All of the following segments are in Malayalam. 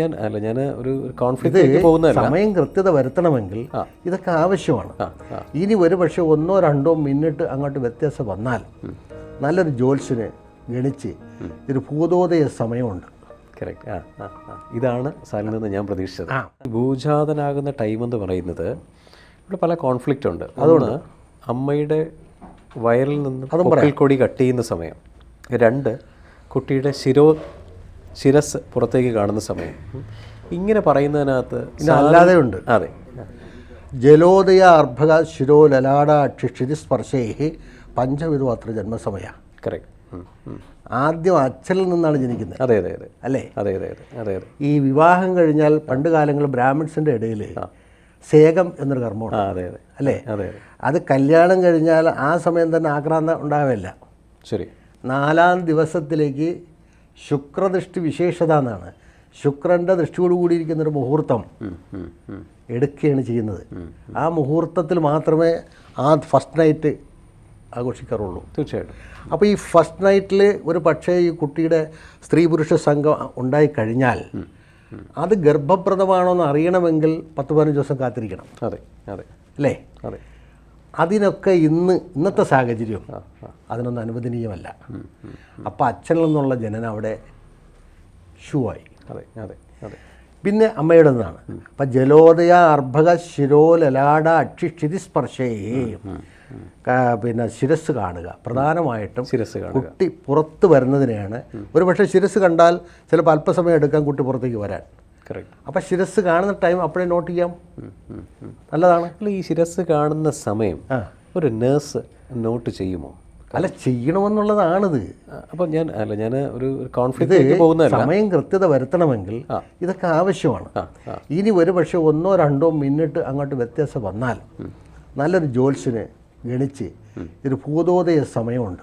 ഞാൻ അല്ല ഞാൻ ഒരു കോൺഫ്ലിക്റ്റ് പോകുന്നതല്ല. സമയം കൃത്യത വരുത്തണമെങ്കിൽ ഇതൊക്കെ ആവശ്യമാണ്. ഇനി ഒരു പക്ഷേ ഒന്നോ രണ്ടോ മിന്നിട്ട് അങ്ങോട്ട് വ്യത്യാസം വന്നാൽ നല്ലൊരു ജോത്സ്യന് ഗണിച്ച് ഒരു ഭൂതോദയ സമയമുണ്ട്. കറക്റ്റ് ആ ഇതാണ് സാലിൽ നിന്ന് ഞാൻ പ്രതീക്ഷിച്ചത്. ഭൂജാതനാകുന്ന ടൈം എന്ന് പറയുന്നത് ഇവിടെ പല കോൺഫ്ലിക്റ്റ് ഉണ്ട്. അതുകൊണ്ട് അമ്മയുടെ വയറിൽ നിന്ന് കൊടി കട്ട് ചെയ്യുന്ന സമയം. രണ്ട് കുട്ടിയുടെ ശിരോ ശിരസ് പുറത്തേക്ക് കാണുന്ന സമയം. ഇങ്ങനെ പറയുന്നതിനകത്ത് അല്ലാതെ ഉണ്ട് അതെ. ജലോദയ അർഭക ശിരോ ലലാട അക്ഷിഷിരി പഞ്ചവിധു പഞ്ചവിധമാത്ര ജന്മസമയ കറക്റ്റ് ആദ്യം അച്ഛനിൽ നിന്നാണ് ജനിക്കുന്നത്. അതെ അതെ അതെ. അല്ലേ? അതെ അതെ അതെ അതെ ഈ വിവാഹം കഴിഞ്ഞാൽ പണ്ട് കാലങ്ങളിൽ ബ്രാഹ്മിൺസിന്റെ ഇടയിൽ സേകം എന്നൊരു കർമ്മമാണ് അതെ അതെ. അല്ലേ? അതെ. അത് കല്യാണം കഴിഞ്ഞാൽ ആ സമയം തന്നെ ആക്രാന്തം ഉണ്ടാവില്ല. ശരി. നാലാം ദിവസത്തിലേക്ക് ശുക്രദൃഷ്ടി വിശേഷത എന്നാണ് ശുക്രന്റെ ദൃഷ്ടിയോട് കൂടിയിരിക്കുന്ന ഒരു മുഹൂർത്തം. എടുക്കുകയാണ് ചെയ്യുന്നത്. ആ മുഹൂർത്തത്തിൽ മാത്രമേ ആ ഫസ്റ്റ് നൈറ്റ് ആഘോഷിക്കാറുള്ളൂ. തീർച്ചയായിട്ടും. അപ്പോൾ ഈ ഫസ്റ്റ് നൈറ്റിൽ ഒരു പക്ഷേ ഈ കുട്ടിയുടെ സ്ത്രീ പുരുഷ സംഘം ഉണ്ടായിക്കഴിഞ്ഞാൽ അത് ഗർഭപ്രദമാണോ എന്ന് അറിയണമെങ്കിൽ പത്ത് പതിനഞ്ച് ദിവസം കാത്തിരിക്കണം. അതെ അതെ. അല്ലേ? അതെ. അതിനൊക്കെ ഇന്ന് ഇന്നത്തെ സാഹചര്യം അതിനൊന്നും അനുവദനീയമല്ല. അപ്പോൾ അച്ഛനിൽ നിന്നുള്ള ജനനം അവിടെ ഷൂ ആയി അതെ അതെ അതെ. പിന്നെ അമ്മയുടെ നിന്നാണ്. അപ്പം ജലോദയ അർഭക ശിരോ ലലാട അക്ഷിഷിതി സ്പർശേ. പിന്നെ ശിരസ് കാണുക. പ്രധാനമായിട്ടും ശിരസ് കാണുക. കുട്ടി പുറത്ത് വരുന്നതിനെയാണ്. ഒരു പക്ഷേ ശിരസ് കണ്ടാൽ ചിലപ്പോൾ അല്പസമയം എടുക്കാൻ കുട്ടി പുറത്തേക്ക് വരാൻ. അപ്പം ശിരസ് കാണുന്ന ടൈം അപ്പോഴേ നോട്ട് ചെയ്യാം. നല്ലതാണ്. അല്ല ഈ ശിരസ് കാണുന്ന സമയം ഒരു നേഴ്സ് നോട്ട് ചെയ്യുമോ? അല്ല ചെയ്യണമെന്നുള്ളതാണിത്. അപ്പം ഞാൻ അല്ല ഞാൻ ഒരു കോൺഫിഡൻസ് പോകുന്നതല്ല. സമയം കൃത്യത വരുത്തണമെങ്കിൽ ഇതൊക്കെ ആവശ്യമാണ്. ഇനി ഒരു പക്ഷേ ഒന്നോ രണ്ടോ മിനിറ്റ് അങ്ങോട്ട് വ്യത്യാസം വന്നാൽ നല്ലൊരു ജോൽസിനെ ഗണിച്ച് ഒരു ഭൂതോദയ സമയമുണ്ട്.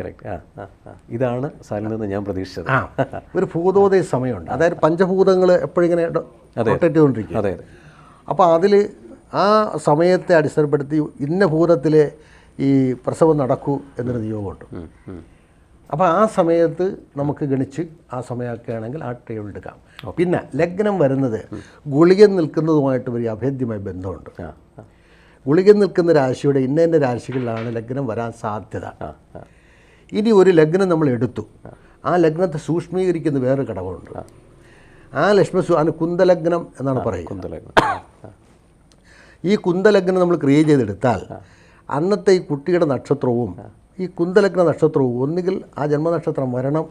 കറക്റ്റ് ആ ഇതാണ് സാലിൽ നിന്ന് ഞാൻ പ്രതീക്ഷിച്ചത്. ആ. ഒരു ഭൂതോദയ സമയമുണ്ട്. അതായത് പഞ്ചഭൂതങ്ങൾ എപ്പോഴിങ്ങനെ റൊട്ടേറ്റ് ചെയ്തുകൊണ്ടിരിക്കും. അതെ അപ്പോൾ അതിൽ ആ സമയത്തെ അടിസ്ഥാനപ്പെടുത്തി ഇന്ന ഭൂതത്തിലെ ഈ പ്രസവം നടക്കൂ എന്നൊരു നിയോഗമുണ്ട്. അപ്പോൾ ആ സമയത്ത് നമുക്ക് ഗണിച്ച് ആ സമയമൊക്കെ ആണെങ്കിൽ ആ ടൈം എടുക്കാം. പിന്നെ ലഗ്നം വരുന്നത് ഗുളിക നിൽക്കുന്നതുമായിട്ട് വലിയ അഭേദ്യമായ ബന്ധമുണ്ട്. ഗുളിക നിൽക്കുന്ന രാശിയുടെ ഇന്ന ഇന്ന രാശികളിലാണ് ലഗ്നം വരാൻ സാധ്യത. ഇനി ഒരു ലഗ്നം നമ്മൾ എടുത്തു. ആ ലഗ്നത്തെ സൂക്ഷ്മീകരിക്കുന്ന വേറൊരു ഘടകമുണ്ട്. ആ. ലക്ഷ്മി അതിന് കുന്തലഗ്നം എന്നാണ് പറയുന്നത്. ഈ കുന്തലഗ്നം നമ്മൾ ക്രിയേറ്റ് ചെയ്തെടുത്താൽ അന്നത്തെ ഈ കുട്ടിയുടെ നക്ഷത്രവും ഈ കുന്തലഗ്ന നക്ഷത്രവും ഒന്നുകിൽ ആ ജന്മനക്ഷത്രം വരണം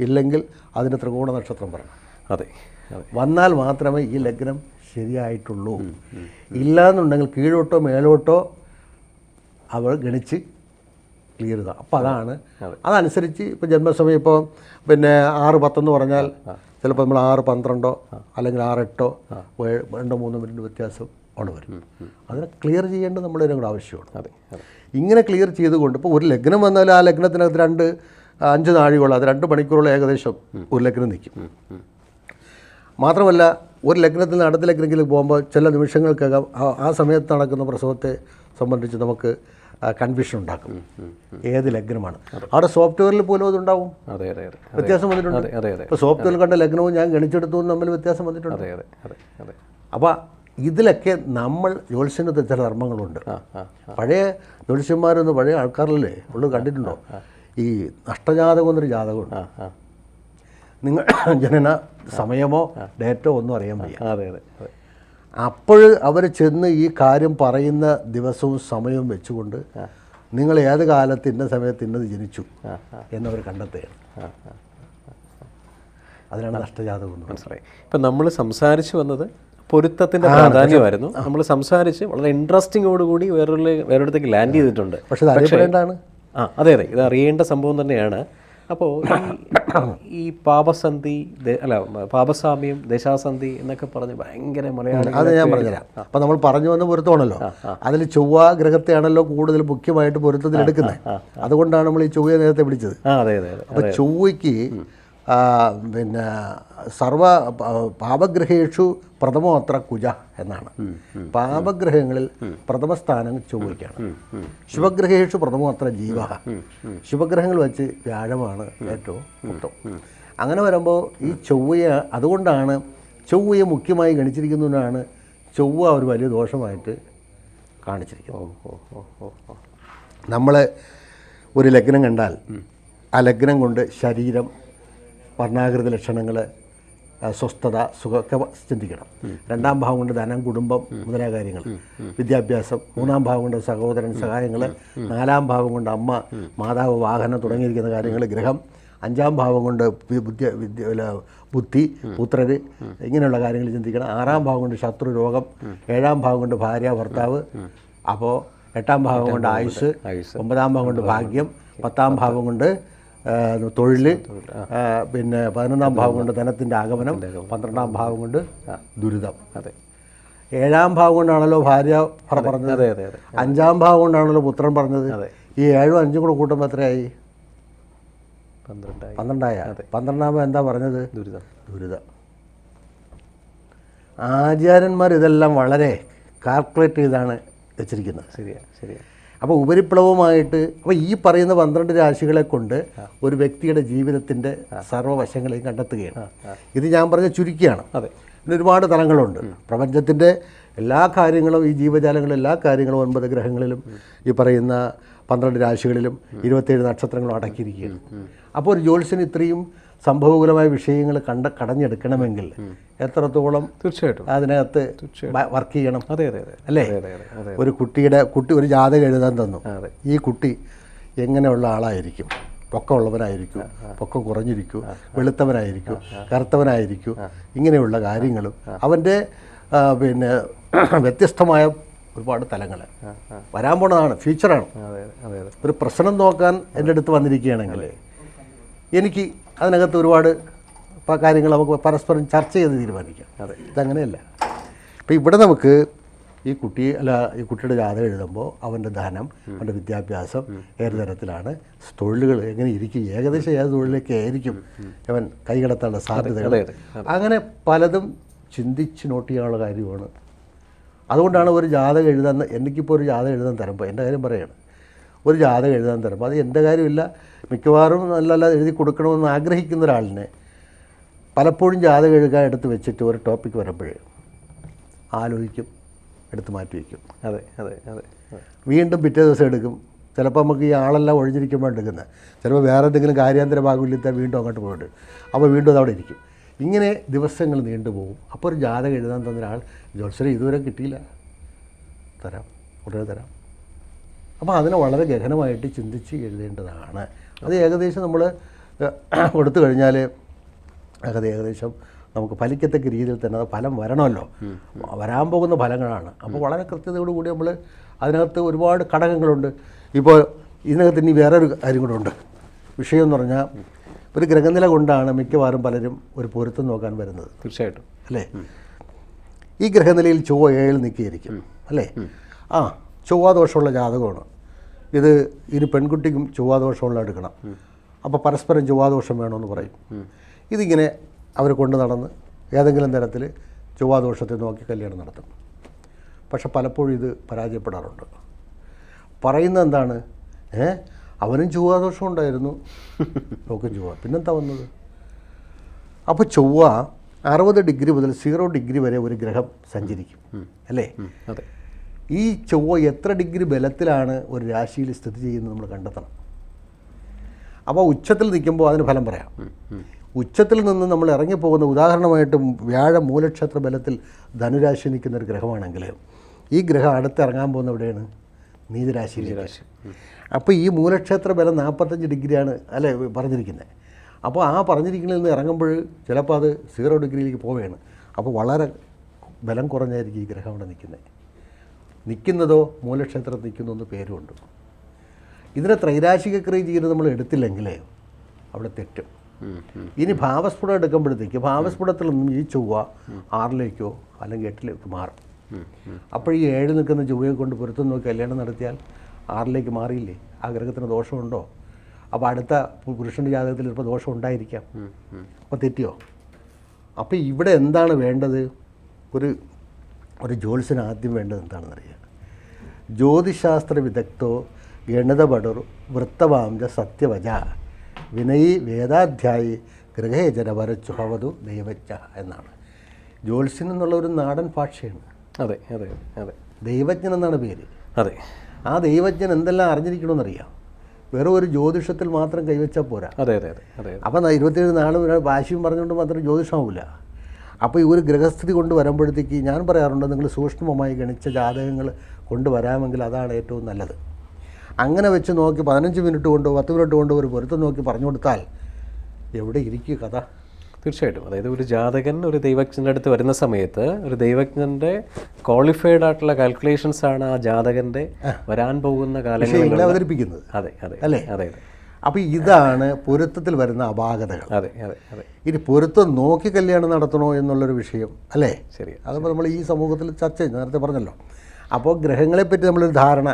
ഇല്ലെങ്കിൽ അതിന്റെ ത്രികോണ നക്ഷത്രം വരണം. അതെ വന്നാൽ മാത്രമേ ഈ ലഗ്നം ശരിയായിട്ടുള്ളൂ. ഇല്ലാന്നുണ്ടെങ്കിൽ കീഴോട്ടോ മേലോട്ടോ അവൾ ഗണിച്ച് ക്ലിയർ ചെയ്താൽ അപ്പോൾ അതാണ്. അതനുസരിച്ച് ഇപ്പോൾ ജന്മസമയം ഇപ്പോൾ പിന്നെ ആറ് പത്തെന്ന് പറഞ്ഞാൽ ചിലപ്പോൾ നമ്മൾ ആറ് പന്ത്രണ്ടോ അല്ലെങ്കിൽ ആറ് എട്ടോ രണ്ടോ മൂന്നോ മിനിറ്റ് വ്യത്യാസം ആണ് വരും. അതിനെ ക്ലിയർ ചെയ്യേണ്ടത് നമ്മുടെ കൂടെ ആവശ്യമാണ്. അതെ ഇങ്ങനെ ക്ലിയർ ചെയ്തുകൊണ്ട് ഇപ്പോൾ ഒരു ലഗ്നം വന്നാൽ ആ ലഗ്നത്തിനകത്ത് രണ്ട് അഞ്ച് നാഴികയോളം അത് രണ്ട് മണിക്കൂറോളം ഏകദേശം ഒരു ലഗ്നം നിൽക്കും. മാത്രമല്ല ഒരു ലഗ്നത്തിൽ നിന്ന് അടുത്ത ലഗ്നത്തിലേക്ക് പോകുമ്പോൾ ചില നിമിഷങ്ങൾക്കകം ആ സമയത്ത് നടക്കുന്ന പ്രസവത്തെ സംബന്ധിച്ച് നമുക്ക് കൺഫ്യൂഷൻ ഉണ്ടാക്കും. ഏത് ലഗ്നമാണ്? അവിടെ സോഫ്റ്റ്വെയറിൽ പോലും അതുണ്ടാവും? അതെ അതെ വ്യത്യാസം വന്നിട്ടുണ്ട്. ഇപ്പോൾ സോഫ്റ്റ്വെയറിൽ കണ്ട ലഗ്നവും ഞാൻ ഗണിച്ചെടുത്തതും തമ്മിൽ വ്യത്യാസം വന്നിട്ടുണ്ട്. അതെ അതെ അതെ അപ്പോൾ ഇതിലൊക്കെ നമ്മൾ ജ്യോത്സ്യനത്തെ ചില ധർമ്മങ്ങളുണ്ട്. പഴയ ജ്യോത്സ്യന്മാരൊന്ന് പഴയ ആൾക്കാരിലല്ലേ ഉള്ളത് കണ്ടിട്ടുണ്ടോ? ഈ നഷ്ടജാതകം എന്നൊരു ജാതകമുണ്ട്. നിങ്ങൾ ജനന സമയമോ ഡേറ്റോ ഒന്നും അറിയാൻ വയ്യ. അതെ അതെ. അപ്പോൾ അവർ ചെന്ന് ഈ കാര്യം പറയുന്ന ദിവസവും സമയവും വെച്ചുകൊണ്ട് നിങ്ങൾ ഏത് കാലത്ത് ഇന്ന സമയത്ത് ഇന്നത് ജനിച്ചു എന്നവർ കണ്ടെത്തുകയാണ്. അതിനാണ് നഷ്ടജാതകം മനസ്സിലായി. ഇപ്പം നമ്മൾ സംസാരിച്ചു വന്നത് പൊരുത്തത്തിന്റെ പ്രാധാന്യമായിരുന്നു. നമ്മൾ സംസാരിച്ച് വളരെ ഇൻട്രസ്റ്റിങ്ങോടുകൂടി വേറൊരു വേറൊരിടത്തേക്ക് ലാൻഡ് ചെയ്തിട്ടുണ്ട്. പക്ഷേ അത് അറിയപ്പെടേണ്ടതാണ്. ആ അതെ അതെ. ഇത് അറിയേണ്ട സംഭവം തന്നെയാണ്. അപ്പോൾ ഈ പാപസന്ധി അല്ല പാപസാമ്യം ദശാസന്ധി എന്നൊക്കെ പറഞ്ഞ് ഭയങ്കര മലയാളം അത് ഞാൻ പറഞ്ഞുതരാം അപ്പം നമ്മൾ പറഞ്ഞു വന്ന പൊരുത്തമാണല്ലോ. അതിൽ ചൊവ്വ ഗ്രഹത്തെയാണല്ലോ കൂടുതൽ മുഖ്യമായിട്ട് പൊരുത്തത്തിൽ എടുക്കുന്നത് അതുകൊണ്ടാണ് നമ്മൾ ഈ ചൊവ്വയെ നേരത്തെ പിടിച്ചത്. അപ്പോൾ ചൊവ്വയ്ക്ക് പിന്നെ സർവ പാപഗ്രഹേഷു പ്രഥമോ അത്ര കുജ എന്നാണ്. പാപഗ്രഹങ്ങളിൽ പ്രഥമ സ്ഥാനം ചൊവ്വയ്ക്കാണ് ശുഭഗ്രഹേഷു പ്രഥമോ അത്ര ജീവ. ശുഭഗ്രഹങ്ങൾ വെച്ച് വ്യാഴമാണ് ഏറ്റവും ഉത്തമം. അങ്ങനെ വരുമ്പോൾ ഈ ചൊവ്വയെ അതുകൊണ്ടാണ് ചൊവ്വയെ മുഖ്യമായി ഗണിച്ചിരിക്കുന്നതിനാണ് ചൊവ്വ ഒരു വലിയ ദോഷമായിട്ട് കാണിച്ചിരിക്കുന്നത്. നമ്മൾ ഒരു ലഗ്നം കണ്ടാൽ ആ ലഗ്നം കൊണ്ട് ശരീരം വർണാകൃതി ലക്ഷണങ്ങൾ സ്വസ്ഥത സുഖമൊക്കെ ചിന്തിക്കണം. രണ്ടാം ഭാവം കൊണ്ട് ധനം കുടുംബം മുതലായ കാര്യങ്ങൾ വിദ്യാഭ്യാസം മൂന്നാം ഭാവം കൊണ്ട് സഹോദരൻ സഹായങ്ങൾ നാലാം ഭാവം കൊണ്ട് അമ്മ മാതാവ് വാഹനം തുടങ്ങിയിരിക്കുന്ന കാര്യങ്ങൾ ഗ്രഹം അഞ്ചാം ഭാവം കൊണ്ട് ബുദ്ധി വിദ്യ ബുദ്ധി പുത്രര് ഇങ്ങനെയുള്ള കാര്യങ്ങൾ ചിന്തിക്കണം. ആറാം ഭാവം കൊണ്ട് ശത്രു രോഗം ഏഴാം ഭാവം കൊണ്ട് ഭാര്യ ഭർത്താവ് അപ്പോൾ എട്ടാം ഭാവം കൊണ്ട് ആയുസ് ഒമ്പതാം ഭാവം കൊണ്ട് ഭാഗ്യം പത്താം ഭാവം കൊണ്ട് തൊഴിൽ പിന്നെ പതിനൊന്നാം ഭാവം കൊണ്ട് ധനത്തിന്റെ ആഗമനം പന്ത്രണ്ടാം ഭാവം കൊണ്ട് ദുരിതം. അതെ. ഏഴാം ഭാവം കൊണ്ടാണല്ലോ ഭാര്യ പറഞ്ഞത്. അഞ്ചാം ഭാവം കൊണ്ടാണല്ലോ പുത്രൻ പറഞ്ഞത്. ഈ ഏഴും അഞ്ചും കൂടെ കൂട്ടുമ്പോൾ എത്രയായി? പന്ത്രണ്ടായി. പന്ത്രണ്ടാമ എന്താ പറഞ്ഞത്? ദുരിതം. ദുരിതം. ആചാര്യന്മാർ ഇതെല്ലാം വളരെ കാൽക്കുലേറ്റ് ചെയ്താണ് വെച്ചിരിക്കുന്നത്. ശരിയാണ് ശരിയാ. അപ്പോൾ ഉപരിപ്ലവമായിട്ട് അപ്പോൾ ഈ പറയുന്ന പന്ത്രണ്ട് രാശികളെ കൊണ്ട് ഒരു വ്യക്തിയുടെ ജീവിതത്തിന്റെ സർവവശങ്ങളെയും കണ്ടെത്തുകയാണ്. ഇത് ഞാൻ പറഞ്ഞ ചുരുക്കിയാണ്. അതെ. ഇതിന് ഒരുപാട് തലങ്ങളുണ്ട്. പ്രപഞ്ചത്തിന്റെ എല്ലാ കാര്യങ്ങളും ഈ ജീവജാലങ്ങളും എല്ലാ കാര്യങ്ങളും ഒൻപത് ഗ്രഹങ്ങളിലും ഈ പറയുന്ന പന്ത്രണ്ട് രാശികളിലും ഇരുപത്തേഴ് നക്ഷത്രങ്ങളും അടക്കിയിരിക്കുകയാണ്. അപ്പോൾ ഒരു ജ്യോത്സ്യൻ ഇത്രയും സംഭവകുലമായ വിഷയങ്ങൾ കണ്ട കടഞ്ഞെടുക്കണമെങ്കിൽ എത്രത്തോളം തീർച്ചയായിട്ടും. അതിനകത്ത് വർക്ക് ചെയ്യണം. അതെ അതെ അല്ലേ? ഒരു കുട്ടിയുടെ കുട്ടി ഒരു ജാതകം എഴുതാൻ തന്നു. ഈ കുട്ടി എങ്ങനെയുള്ള ആളായിരിക്കും? പൊക്കമുള്ളവനായിരിക്കും പൊക്കം കുറഞ്ഞിരിക്കും വെളുത്തവനായിരിക്കും കറുത്തവനായിരിക്കും ഇങ്ങനെയുള്ള കാര്യങ്ങളും അവന്റെ പിന്നെ വ്യത്യസ്തമായ ഒരുപാട് തലങ്ങൾ. വരാൻ പോണതാണ് ഫ്യൂച്ചറാണ് ഒരു പ്രശ്നം നോക്കാൻ എന്റെ അടുത്ത് വന്നിരിക്കുകയാണെങ്കിൽ എനിക്ക് അതിനകത്ത് ഒരുപാട് കാര്യങ്ങൾ നമുക്ക് പരസ്പരം ചർച്ച ചെയ്ത് തീരുമാനിക്കാം. അതെ. ഇതങ്ങനെയല്ല. അപ്പോൾ ഇവിടെ നമുക്ക് ഈ കുട്ടി അല്ല ഈ കുട്ടിയുടെ ജാതകം എഴുതുമ്പോൾ അവന്റെ ധനം അവന്റെ വിദ്യാഭ്യാസം ഏത് തരത്തിലാണ് തൊഴിലുകൾ എങ്ങനെ ഇരിക്കും ഏകദേശം ഏത് തൊഴിലേക്ക് ആയിരിക്കും അവൻ കൈകടത്താനുള്ള സാധ്യതകൾ. അങ്ങനെ പലതും ചിന്തിച്ച് നോട്ട് ചെയ്യാനുള്ള കാര്യമാണ്. അതുകൊണ്ടാണ് ഒരു ജാതകം എഴുതാൻ എനിക്കിപ്പോൾ ഒരു ജാതകം എഴുതാൻ തരുമ്പോൾ എന്റെ കാര്യം പറയുകയാണ് ഒരു ജാതകം എഴുതാൻ തരുമ്പോൾ അത് എന്റെ കാര്യമില്ല മിക്കവാറും നല്ല നല്ല എഴുതി കൊടുക്കണമെന്ന് ആഗ്രഹിക്കുന്ന ഒരാളിനെ പലപ്പോഴും ജാതകം എഴുതാൻ എടുത്ത് വെച്ചിട്ട് ഒരു ടോപ്പിക്ക് വരുമ്പോൾ ആലോചിക്കും എടുത്ത് മാറ്റി വയ്ക്കും അതെ അതെ അതെ വീണ്ടും പിറ്റേ ദിവസം എടുക്കും. ചിലപ്പോൾ നമുക്ക് ഈ ആളെല്ലാം ഒഴിഞ്ഞിരിക്കുമ്പോൾ എടുക്കുന്നത്. ചിലപ്പോൾ വേറെ എന്തെങ്കിലും കാര്യാന്തര ഭാഗമില്ലാത്ത വീണ്ടും അങ്ങോട്ട് പോയിട്ട്. അപ്പോൾ വീണ്ടും അതവിടെ ഇരിക്കും. ഇങ്ങനെ ദിവസങ്ങൾ നീണ്ടുപോകും അപ്പോൾ ഒരു ജാതകം എഴുതാൻ തന്ന ഒരാൾ ജോത്സരം ഇതുവരെ കിട്ടിയില്ല. തരാം ഉടനെ തരാം. അപ്പോൾ അതിനെ വളരെ ഗഹനമായിട്ട് ചിന്തിച്ച് എഴുതേണ്ടതാണ്. അത് ഏകദേശം നമ്മൾ കൊടുത്തു കഴിഞ്ഞാൽ അത് ഏകദേശം നമുക്ക് ഫലിക്കത്തക്ക രീതിയിൽ തന്നെ അത് ഫലം വരണമല്ലോ. വരാൻ പോകുന്ന ഫലങ്ങളാണ്. അപ്പോൾ വളരെ കൃത്യതയോടുകൂടി നമ്മൾ അതിനകത്ത് ഒരുപാട് ഘടകങ്ങളുണ്ട്. ഇപ്പോൾ ഇതിനകത്ത് ഇനി വേറൊരു കാര്യം കൂടെ ഉണ്ട്. വിഷയം എന്ന് പറഞ്ഞാൽ ഒരു ഗ്രഹനില കൊണ്ടാണ് മിക്കവാറും പലരും ഒരു പൊരുത്തം നോക്കാൻ വരുന്നത്. തീർച്ചയായിട്ടും. അല്ലേ? ഈ ഗ്രഹനിലയിൽ ചൊവ്വ ഏഴിൽ നിൽക്കിയിരിക്കും അല്ലേ? ആ ചൊവ്വാദോഷമുള്ള ജാതകമാണ്. ഇത് ഇനി പെൺകുട്ടിക്കും ചൊവ്വാദോഷമുള്ള എടുക്കണം. അപ്പോൾ പരസ്പരം ചൊവ്വാദോഷം വേണമെന്ന് പറയും. ഇതിങ്ങനെ അവർ കൊണ്ടു നടന്ന് ഏതെങ്കിലും തരത്തിൽ ചൊവ്വാദോഷത്തെ നോക്കി കല്യാണം നടത്തും. പക്ഷെ പലപ്പോഴും ഇത് പരാജയപ്പെടാറുണ്ട്. പറയുന്ന എന്താണ്? ഏ? അവനും ചൊവ്വാദോഷം ഉണ്ടായിരുന്നു. നോക്കും ചൊവ്വ. പിന്നെന്താ വന്നത്? അപ്പോൾ ചൊവ്വ അറുപത് ഡിഗ്രി മുതൽ സീറോ ഡിഗ്രി വരെ ഒരു ഗ്രഹം സഞ്ചരിക്കും. അല്ലേ? അതെ. ഈ ചൊവ്വ എത്ര ഡിഗ്രി ബലത്തിലാണ് ഒരു രാശിയിൽ സ്ഥിതി ചെയ്യുന്നത് നമ്മൾ കണ്ടെത്തണം. അപ്പോൾ ഉച്ചത്തിൽ നിൽക്കുമ്പോൾ അതിന് ഫലം പറയാം. ഉച്ചത്തിൽ നിന്ന് നമ്മൾ ഇറങ്ങിപ്പോകുന്ന ഉദാഹരണമായിട്ട് വ്യാഴ മൂലക്ഷേത്ര ബലത്തിൽ ധനുരാശി നിൽക്കുന്ന ഒരു ഗ്രഹമാണെങ്കിൽ ഈ ഗ്രഹം അടുത്ത് ഇറങ്ങാൻ പോകുന്ന എവിടെയാണ്? നീതിരാശിയിലേക്ക് രാശി അപ്പോൾ ഈ മൂലക്ഷേത്ര ബലം നാൽപ്പത്തഞ്ച് ഡിഗ്രിയാണ് അല്ലെ പറഞ്ഞിരിക്കുന്നത് അപ്പോൾ ആ പറഞ്ഞിരിക്കുന്നതിൽ നിന്ന് ഇറങ്ങുമ്പോൾ ചിലപ്പോൾ അത് സീറോ ഡിഗ്രിയിലേക്ക് പോവുകയാണ്. അപ്പോൾ വളരെ ബലം കുറഞ്ഞായിരിക്കും ഈ ഗ്രഹം അവിടെ നിൽക്കുന്നത് നിൽക്കുന്നതോ മൂലക്ഷേത്രത്തിൽ നിൽക്കുന്നു എന്ന് പേരുമുണ്ട് ഇതിനെ ത്രൈരാശിക ക്രിയ ചെയ്യുന്നത് നമ്മൾ എടുത്തില്ലെങ്കിൽ അവിടെ തെറ്റും. ഇനി ഭാവസ്ഫുടം എടുക്കുമ്പോഴത്തേക്ക് ഭാവസ്ഫുടത്തിൽ നിന്നും ഈ ചൊവ്വ ആറിലേക്കോ അല്ലെങ്കിൽ എട്ടിലേക്കോ മാറും. അപ്പോൾ ഈ ഏഴ് നിൽക്കുന്ന ചൊവ്വയെ കൊണ്ട് പൊരുത്തം നോക്കി കല്യാണം നടത്തിയാൽ ആറിലേക്ക് മാറിയില്ലേ? ആ ഗ്രഹത്തിന് ദോഷമുണ്ടോ? അപ്പോൾ അടുത്ത പുരുഷന്റെ ജാതകത്തിൽ ചിലപ്പോൾ ദോഷം ഉണ്ടായിരിക്കാം. അപ്പോൾ തെറ്റിയോ? അപ്പോൾ ഇവിടെ എന്താണ് വേണ്ടത്? ഒരു ഒരു ജ്യോത്സ്യന് ആദ്യം വേണ്ടത് എന്താണെന്നറിയാം. ജ്യോതിശാസ്ത്ര വിദഗ്ധോ ഗണിതപടർ വൃത്തവാംജ സത്യവജ വിനയി വേദാധ്യായി ഗൃഹേജന വരച്ചു ഭവതു ദൈവജ്ഞ എന്നാണ്. ജ്യോത്സ്യൻ എന്നുള്ള ഒരു നാടൻ ഭാഷയാണ്. അതെ അതെ അതെ. ദൈവജ്ഞൻ എന്നാണ് പേര്. അതെ. ആ ദൈവജ്ഞൻ എന്തെല്ലാം അറിഞ്ഞിരിക്കണമെന്നറിയാം. വെറും ഒരു ജ്യോതിഷത്തിൽ മാത്രം കൈവച്ചാൽ പോരാ. അതെ അതെ അതെ അതെ അപ്പം ഇരുപത്തിയേഴ് നാളും ഒരാൾ വാശിയും പറഞ്ഞുകൊണ്ട് മാത്രം ജ്യോതിഷമാവില്ല അപ്പോൾ ഈ ഒരു ഗ്രഹസ്ഥിതി കൊണ്ട് വരുമ്പോഴത്തേക്ക് ഞാൻ പറയാറുണ്ട് നിങ്ങൾ സൂക്ഷ്മമായി ഗണിച്ച ജാതകങ്ങൾ കൊണ്ടുവരാമെങ്കിൽ അതാണ് ഏറ്റവും നല്ലത്. അങ്ങനെ വെച്ച് നോക്കി പതിനഞ്ച് മിനിറ്റ് കൊണ്ടോ പത്ത് മിനിറ്റ് കൊണ്ടോ ഒരു പൊരുത്തം നോക്കി പറഞ്ഞു കൊടുത്താൽ എവിടെ ഇരിക്കുക കഥ? തീർച്ചയായിട്ടും. അതായത് ഒരു ജാതകൻ ഒരു ദൈവജ്ഞന്റെ അടുത്ത് വരുന്ന സമയത്ത് ഒരു ദൈവജ്ഞന്റെ ക്വാളിഫൈഡ് ആയിട്ടുള്ള കാൽക്കുലേഷൻസ് ആണ് ആ ജാതകന്റെ വരാൻ പോകുന്ന കാലങ്ങളിൽ അവതരിപ്പിക്കുന്നത്. അതെ അതെ അല്ലേ? അതെ അതെ. അപ്പോൾ ഇതാണ് പൊരുത്തത്തിൽ വരുന്ന അപാകതകൾ. അതെ അതെ അതെ. ഇനി പൊരുത്തം നോക്കി കല്യാണം നടത്തണോ എന്നുള്ളൊരു വിഷയം അല്ലേ? ശരി അതിപ്പോൾ നമ്മൾ ഈ സമൂഹത്തിൽ ചർച്ച ചെയ്തു നേരത്തെ പറഞ്ഞല്ലോ. അപ്പോൾ ഗ്രഹങ്ങളെപ്പറ്റി നമ്മളൊരു ധാരണ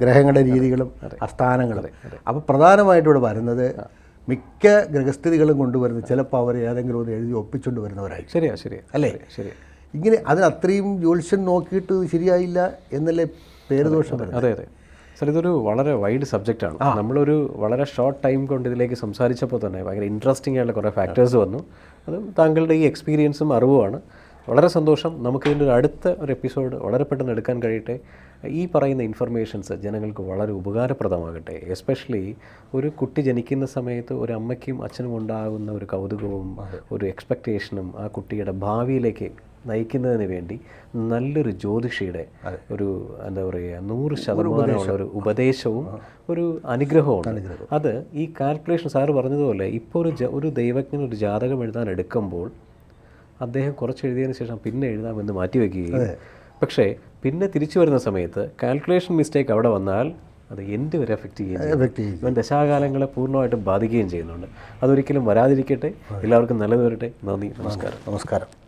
ഗ്രഹങ്ങളുടെ രീതികളും അസ്ഥാനങ്ങളും അപ്പോൾ പ്രധാനമായിട്ട് ഇവിടെ വരുന്നത് മിക്ക ഗ്രഹസ്ഥിതികളും കൊണ്ടുവരുന്നത് ചിലപ്പോൾ അവർ ഏതെങ്കിലും ഒന്ന് എഴുതി ഒപ്പിച്ചുകൊണ്ട് വരുന്നവരായി ശരിയാ ശരിയാ അല്ലേ? ശരി ഇങ്ങനെ അതിന് അത്രയും ജ്യോത്സ്യം നോക്കിയിട്ട് ശരിയായില്ല എന്നല്ലേ പേര് ദോഷം അതെ അതെ. സാർ ഇതൊരു വളരെ വൈഡ് സബ്ജക്റ്റ് ആണ്. നമ്മളൊരു വളരെ ഷോർട്ട് ടൈം കൊണ്ട് ഇതിലേക്ക് സംസാരിച്ചപ്പോൾ തന്നെ ഭയങ്കര ഇൻട്രസ്റ്റിംഗ് ആയിട്ടുള്ള കുറേ ഫാക്ടേഴ്സ് വന്നു. അത് താങ്കളുടെ ഈ എക്സ്പീരിയൻസും അറിവുമാണ് വളരെ സന്തോഷം. നമുക്ക് ഇതിന്റെ ഒരു അടുത്ത ഒരു എപ്പിസോഡ് വളരെ പെട്ടെന്ന് എടുക്കാൻ കഴിയട്ടെ. ഈ പറയുന്ന ഇൻഫർമേഷൻസ് ജനങ്ങൾക്ക് വളരെ ഉപകാരപ്രദമാകട്ടെ. എസ്പെഷ്യലി ഒരു കുട്ടി ജനിക്കുന്ന സമയത്ത് ഒരു അമ്മയ്ക്കും അച്ഛനും ഉണ്ടാകുന്ന ഒരു കൗതുകവും ഒരു എക്സ്പെക്റ്റേഷനും ആ കുട്ടിയുടെ ഭാവിയിലേക്ക് നയിക്കുന്നതിന് വേണ്ടി നല്ലൊരു ജ്യോതിഷിയുടെ ഒരു എന്താ പറയുക നൂറ് ശതമാനമുള്ള ഒരു ഉപദേശവും ഒരു അനുഗ്രഹവും. അത് ഈ കാൽക്കുലേഷൻ സാറ് പറഞ്ഞതുപോലെ ഇപ്പോൾ ഒരു ഒരു ദൈവജ്ഞൻ ഒരു ജാതകം എഴുതാൻ എടുക്കുമ്പോൾ അദ്ദേഹം കുറച്ച് എഴുതിയതിന് ശേഷം പിന്നെ എഴുതാമെന്ന് മാറ്റിവെക്കുകയും പക്ഷേ പിന്നെ തിരിച്ചു വരുന്ന സമയത്ത് കാൽക്കുലേഷൻ മിസ്റ്റേക്ക് അവിടെ വന്നാൽ അത് എന്റെ വരെ എഫക്റ്റ് ചെയ്യുകയും ഇവൻ ദശാകാലങ്ങളെ പൂർണമായിട്ടും ബാധിക്കുകയും ചെയ്യുന്നുണ്ട്. അതൊരിക്കലും വരാതിരിക്കട്ടെ. എല്ലാവർക്കും നല്ലത് വരട്ടെ. നന്ദി. നമസ്കാരം. നമസ്കാരം.